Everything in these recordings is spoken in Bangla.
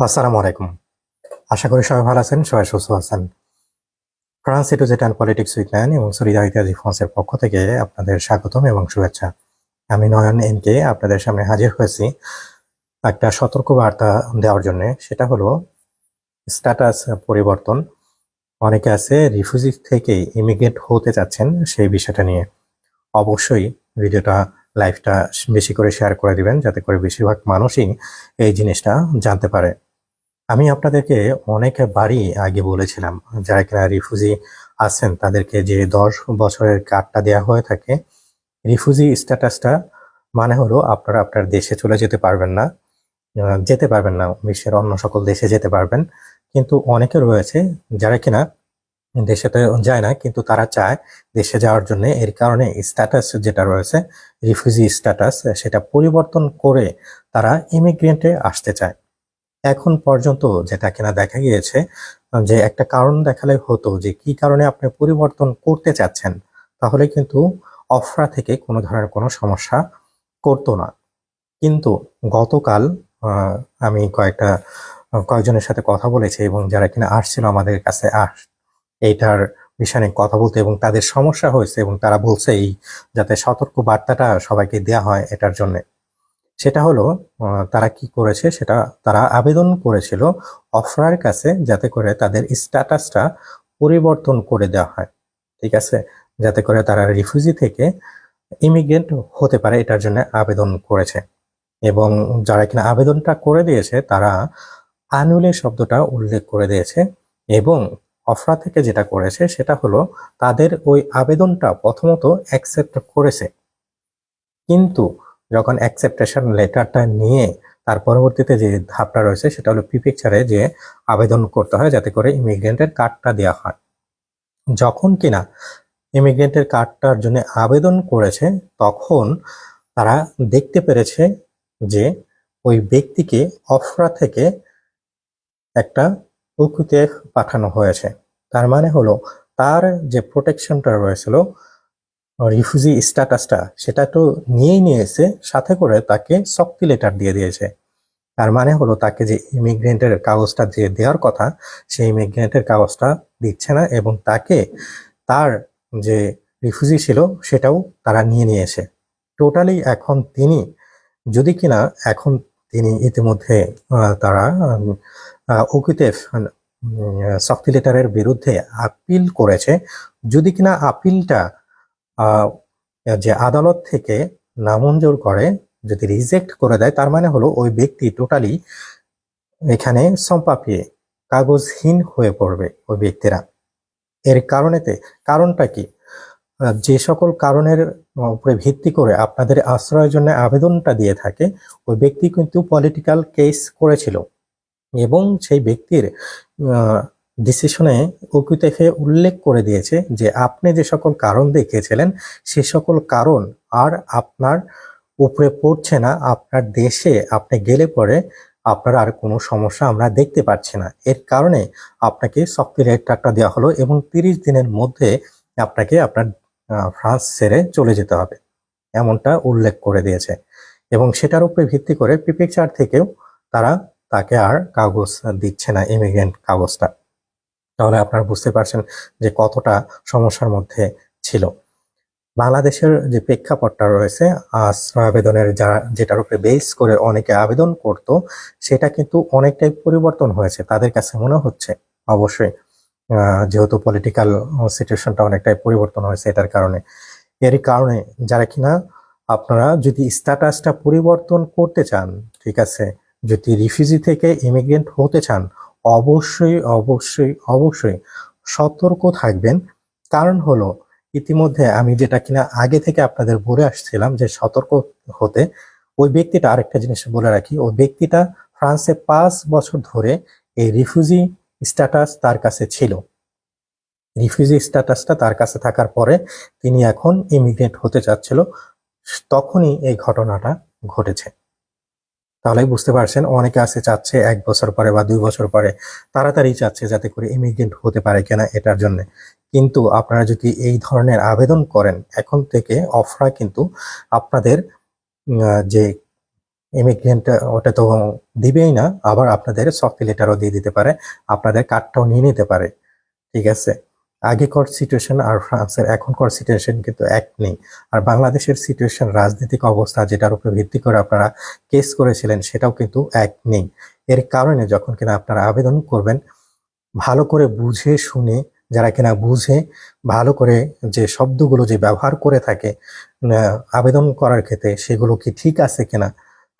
আসসালামু আলাইকুম। আশা করি সবাই ভালো আছেন, সবাই সুস্থ আছেন। ফ্রান্স এটু জেট অ্যান্ড পলিটিক্স উইকল্যান্ড এবং সলিদারিতা ফ্রান্সের পক্ষ থেকে আপনাদের স্বাগতম এবং শুভেচ্ছা। আমি নয়ন এনকে আপনাদের সামনে হাজির হয়েছি একটা সতর্ক বার্তা দেওয়ার জন্য, সেটা হলো স্ট্যাটাস পরিবর্তন। অনেকে আছে রিফিউজি থেকে ইমিগ্রেট হতে চাচ্ছেন সেই বিষয়টা নিয়ে। অবশ্যই ভিডিওটা লাইভটা বেশি করে শেয়ার করে দিবেন, যাতে করে বেশিরভাগ মানুষই এই জিনিসটা জানতে পারে। আমি আপনাদেরকে অনেক বারই আগে বলেছিলাম, যারা কিনা রিফিউজি আছেন তাদেরকে যে দশ বছরের কার্ডটা দেওয়া হয়ে থাকে, রিফিউজি স্ট্যাটাসটা মানে হলো আপনারা আপনার দেশে চলে যেতে পারবেন না যেতে পারবেন না, বিশ্বের অন্য সকল দেশে যেতে পারবেন। কিন্তু অনেকে রয়েছে যারা কিনা দেশে তো যায় না, কিন্তু তারা চায় দেশে যাওয়ার জন্য। এর কারণে স্ট্যাটাস যেটা রয়েছে, রিফিউজি স্ট্যাটাস, সেটা পরিবর্তন করে তারা ইমিগ্রেন্টে আসতে চায়। এখন পর্যন্ত যেটা কিনা দেখা গিয়েছে, যে একটা কারণ দেখালে হতো যে কি কারণে আপনি পরিবর্তন করতে চাচ্ছেন, তাহলে কিন্তু অফরা থেকে কোনো ধরনের কোনো সমস্যা করতো না। কিন্তু গতকাল আমি কয়েকটা, কয়েকজনের সাথে কথা বলেছি এবং যারা কিনা আসছিল আমাদের কাছে আস, এইটার বিষয় কথা বলতে এবং তাদের সমস্যা হয়েছে এবং তারা বলছে এই যাতে সতর্ক বার্তাটা সবাইকে দেওয়া হয় এটার জন্য। সেটা হলো তারা কি করেছে সেটা তারা আবেদন করেছিল অফরার কাছে যাতে করে তাদের স্ট্যাটাসটা পরিবর্তন করে দেওয়া হয়, ঠিক আছে? যাতে করে তারা রিফিউজি থেকে ইমিগ্রেন্ট হতে পারে, এটার জন্য আবেদন করেছে। এবং যারা কিনা আবেদনটা করে দিয়েছে, তারা আনুলে শব্দটা উল্লেখ করে দিয়েছে এবং অফরা থেকে যেটা করেছে সেটা হলো, তাদের ওই আবেদনটা প্রথমত অ্যাকসেপ্ট করেছে। কিন্তু যখন অ্যাকসেপ্টেশন লেটারটা নিয়ে তার পরবর্তীতে যে ধাপটা রয়েছে সেটা হলো প্রিপেকচারে যে আবেদন করতে হয় যাতে করে ইমিগ্রেন্টের কার্ডটা দেওয়া হয়। যখন কিনা ইমিগ্রেন্টের কার্ডটার জন্য আবেদন করেছে, তখন তারা দেখতে পেরেছে যে ওই ব্যক্তিকে অফরা থেকে একটা উকুতে পাঠানো হয়েছে। তার মানে হলো তার যে প্রোটেকশনটা রয়েছিল রিফিউজি স্ট্যাটাসটা সেটা তো নিয়েই নিয়েছে, সাথে করে তাকে শক্তি লেটার দিয়ে দিয়েছে। তার মানে হলো তাকে যে ইমিগ্রেন্টের কাগজটা যে দেওয়ার কথা, সেই ইমিগ্রেন্টের কাগজটা দিচ্ছে না এবং তাকে তার যে রিফিউজি ছিল সেটাও তারা নিয়ে নিয়েছে। টোটালি এখন তিনি, যদি কিনা এখন তিনি ইতিমধ্যে তারা ওকিতে শক্তি লেটারের বিরুদ্ধে আপিল করেছে, যদি কিনা আপিলটা যে আদালত থেকে নামঞ্জুর করে, যদি রিজেক্ট করে দেয়, তার মানে হলো ওই ব্যক্তি টোটালি এখানে সম্পাপিয়ে কাগজহীন হয়ে পড়বে ওই ব্যক্তিরা। এর কারণেতে, কারণটা কি? যে সকল কারণের উপরে ভিত্তি করে আপনাদের আশ্রয়ের জন্য আবেদনটা দিয়ে থাকে, ওই ব্যক্তি কিন্তু পলিটিক্যাল কেস করেছিল এবং সেই ব্যক্তির ডিসিশনে উকিতেফে উল্লেখ করে দিয়েছে যে আপনি যে সকল কারণ দেখিয়েছিলেন, সে সকল কারণ আর আপনার উপরে পড়ছে না, আপনার দেশে আপনি গেলে পরে আপনার আর কোনো সমস্যা আমরা দেখতে পাচ্ছি না। এর কারণে আপনাকে সফটওয়্যার ট্রাকটা দেওয়া হলো এবং তিরিশ দিনের মধ্যে আপনাকে আপনার ফ্রান্স ছেড়ে চলে যেতে হবে, এমনটা উল্লেখ করে দিয়েছে। এবং সেটার উপরে ভিত্তি করে পিপিকচার থেকেও তারা তাকে আর কাগজ দিচ্ছে না ইমিগ্রেন্ট কাগজটা। তাহলে আপনারা বুঝতে পারছেন যে কতটা সমস্যার মধ্যে ছিল। বাংলাদেশের যে প্রেক্ষাপটটা রয়েছে আশ্রয় আবেদনের যারা যেটার উপরে বেস করে অনেকে আবেদন করত, সেটা কিন্তু অনেকটাই পরিবর্তন হয়েছে। তাদের কাছে মনে হচ্ছে, অবশ্যই যেহেতু পলিটিক্যাল সিচুয়েশনটা অনেকটাই পরিবর্তন হয়েছে এটার কারণে। এর কারণে যারা কিনা, আপনারা যদি স্ট্যাটাসটা পরিবর্তন করতে চান, ঠিক আছে, যদি রিফিউজি থেকে ইমিগ্রেন্ট হতে চান অবশ্যই অবশ্যই অবশ্যই সতর্ক থাকবেন। কারণ হলো, ইতিমধ্যে আমি যেটা কিনা আগে থেকে আপনাদের বলে আসছিলাম যে সতর্ক হতে, ওই ব্যক্তিটা আরেকটা জিনিস বলে রাখি, ওই ব্যক্তিটা ফ্রান্সে পাঁচ বছর ধরে এই রিফিউজি স্ট্যাটাস তার কাছে ছিল। রিফিউজি স্ট্যাটাসটা তার কাছে থাকার পরে তিনি এখন ইমিগ্রেন্ট হতে চাচ্ছিল। তখনই এই ঘটনাটা ঘটেছে। তাহলে বুঝতে পারছেন অনেকে আছে চাচ্ছে এক বছর পরে বা দুই বছর পরে তাড়াতাড়ি চাচ্ছে যাতে করে ইমিগ্রেন্ট হতে পারে কিনা এটার জন্য। কিন্তু আপনারা যদি এই ধরনের আবেদন করেন, এখন থেকে অফরা কিন্তু আপনাদের যে ইমিগ্রেন্ট ওটা তো দিবেই না, আবার আপনাদের সফট লেটারও দিয়ে দিতে পারে, আপনাদের কার্ডটাও নিয়ে নিতে পারে। ঠিক আছে? আগেকার সিচুয়েশন আর ফ্রান্সের এখনকার সিচুয়েশন কিন্তু এক নেই। আর বাংলাদেশের সিচুয়েশন রাজনৈতিক অবস্থা যেটার উপর ভিত্তি করে আপনারা কেস করেছিলেন, সেটাও কিন্তু এক নেই। এর কারণে যখন কিনা আপনারা আবেদন করবেন, ভালো করে বুঝে শুনে, যারা কিনা বুঝে, ভালো করে যে শব্দগুলো যে ব্যবহার করে থাকে আবেদন করার ক্ষেত্রে সেগুলো কি ঠিক আছে কিনা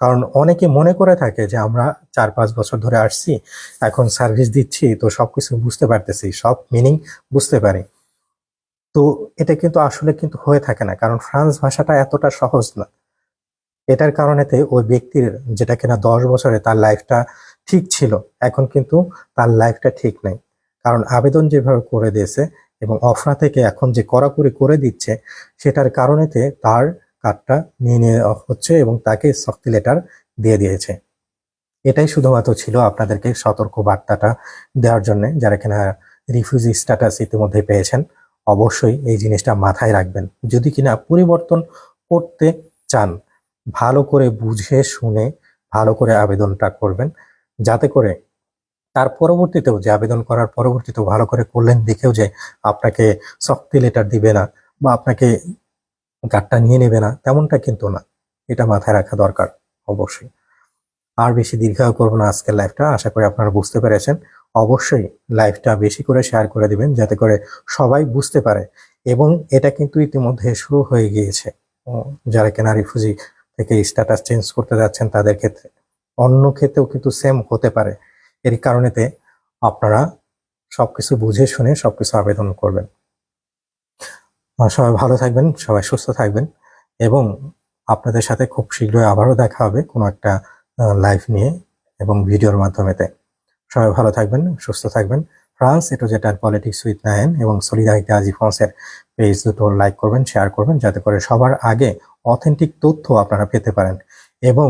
কারণ অনেকে মনে করে থাকে যে আমরা চার পাঁচ বছর ধরে আসছি, এখন সার্ভিস দিচ্ছি, তো সবকিছু বুঝতে পারতেছি, সব মিনিং বুঝতে পারি। তো এটা কিন্তু আসলে কিন্তু হয়ে থাকে না, কারণ ফ্রান্স ভাষাটা এতটা সহজ না। এটার কারণেতে ওই ব্যক্তির যেটা কিনা দশ বছরে তার লাইফটা ঠিক ছিল, এখন কিন্তু তার লাইফটা ঠিক নেই। কারণ আবেদন যেভাবে করে দিয়েছে এবং অফরা থেকে এখন যে কড়াকড়ি করে দিচ্ছে, সেটার কারণেতে তার কার্ডটা নিয়ে নিয়ে হচ্ছে এবং তাকে শক্তি লেটার দিয়ে দিয়েছে। এটাই শুধুমাত্র ছিল আপনাদেরকে সতর্ক বার্তাটা দেওয়ার জন্য। যারা কিনা রিফিউজি স্ট্যাটাস ইতিমধ্যে পেয়েছেন, অবশ্যই এই জিনিসটা মাথায় রাখবেন। যদি কিনা পরিবর্তন করতে চান, ভালো করে বুঝে, শুনে, ভালো করে আবেদনটা করবেন। যাতে করে তার পরবর্তীতেও যে আবেদন করার পরবর্তীতেও ভালো করে করলেন, দেখেও যে আপনাকে শক্তি লেটার দিবে না বা আপনাকে কার্ডটা নিয়ে নেবে না, তেমনটা কিন্তু না। এটা মাথায় রাখা দরকার, অবশ্যই। আর বেশি দীর্ঘায়ু করব না আজকের লাইফটা আশা করি আপনারা বুঝতে পেরেছেন। অবশ্যই লাইফটা বেশি করে শেয়ার করে দিবেন, যাতে করে সবাই বুঝতে পারে। এবং এটা কিন্তু ইতিমধ্যে শুরু হয়ে গিয়েছে। যারা কেনা রিফিউজি থেকে স্ট্যাটাস চেঞ্জ করতে যাচ্ছেন তাদের ক্ষেত্রে। অন্য ক্ষেত্রেও কিন্তু সেম হতে পারে। এর কারণেতে আপনারা সবকিছু বুঝে শুনে সবকিছু আবেদন করবেন। সবাই ভালো থাকবেন, সবাই সুস্থ থাকবেন এবং আপনাদের সাথে খুব শীঘ্রই আবারও দেখা হবে কোনো একটা লাইভ নিয়ে এবং ভিডিওর মাধ্যমেতে। সবাই ভালো থাকবেন, সুস্থ থাকবেন। ফ্রান্স এটো যেটা পলিটিক্স উইথ নায়ন এবং সলিদারিতে আজি ফ্রান্সের পেজ দুটো লাইক করবেন শেয়ার করবেন, যাতে করে সবার আগে অথেন্টিক তথ্য আপনারা পেতে পারেন। এবং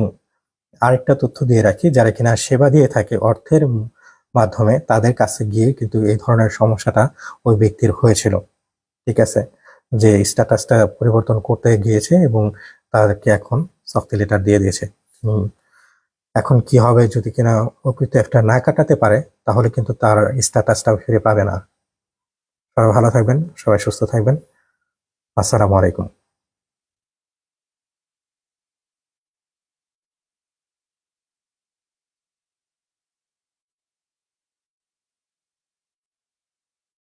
আরেকটা তথ্য দিয়ে রাখি, যারা কিনা সেবা দিয়ে থাকে অর্থের মাধ্যমে, তাদের কাছে গিয়ে কিন্তু এই ধরনের সমস্যাটা ওই ব্যক্তির হয়েছিল। ঠিক আছে? যে স্ট্যাটাসটা পরিবর্তন করতে গিয়েছে এবং তাদেরকে এখন শক্তি লেটার দিয়ে দিয়েছে। এখন কি হবে যদি কিনা অকৃত একটা না কাটাতে পারে, তাহলে কিন্তু তার স্ট্যাটাসটা ফিরে পাবে না। সবাই ভালো থাকবেন, সবাই সুস্থ থাকবেন। আসসালামু আলাইকুম।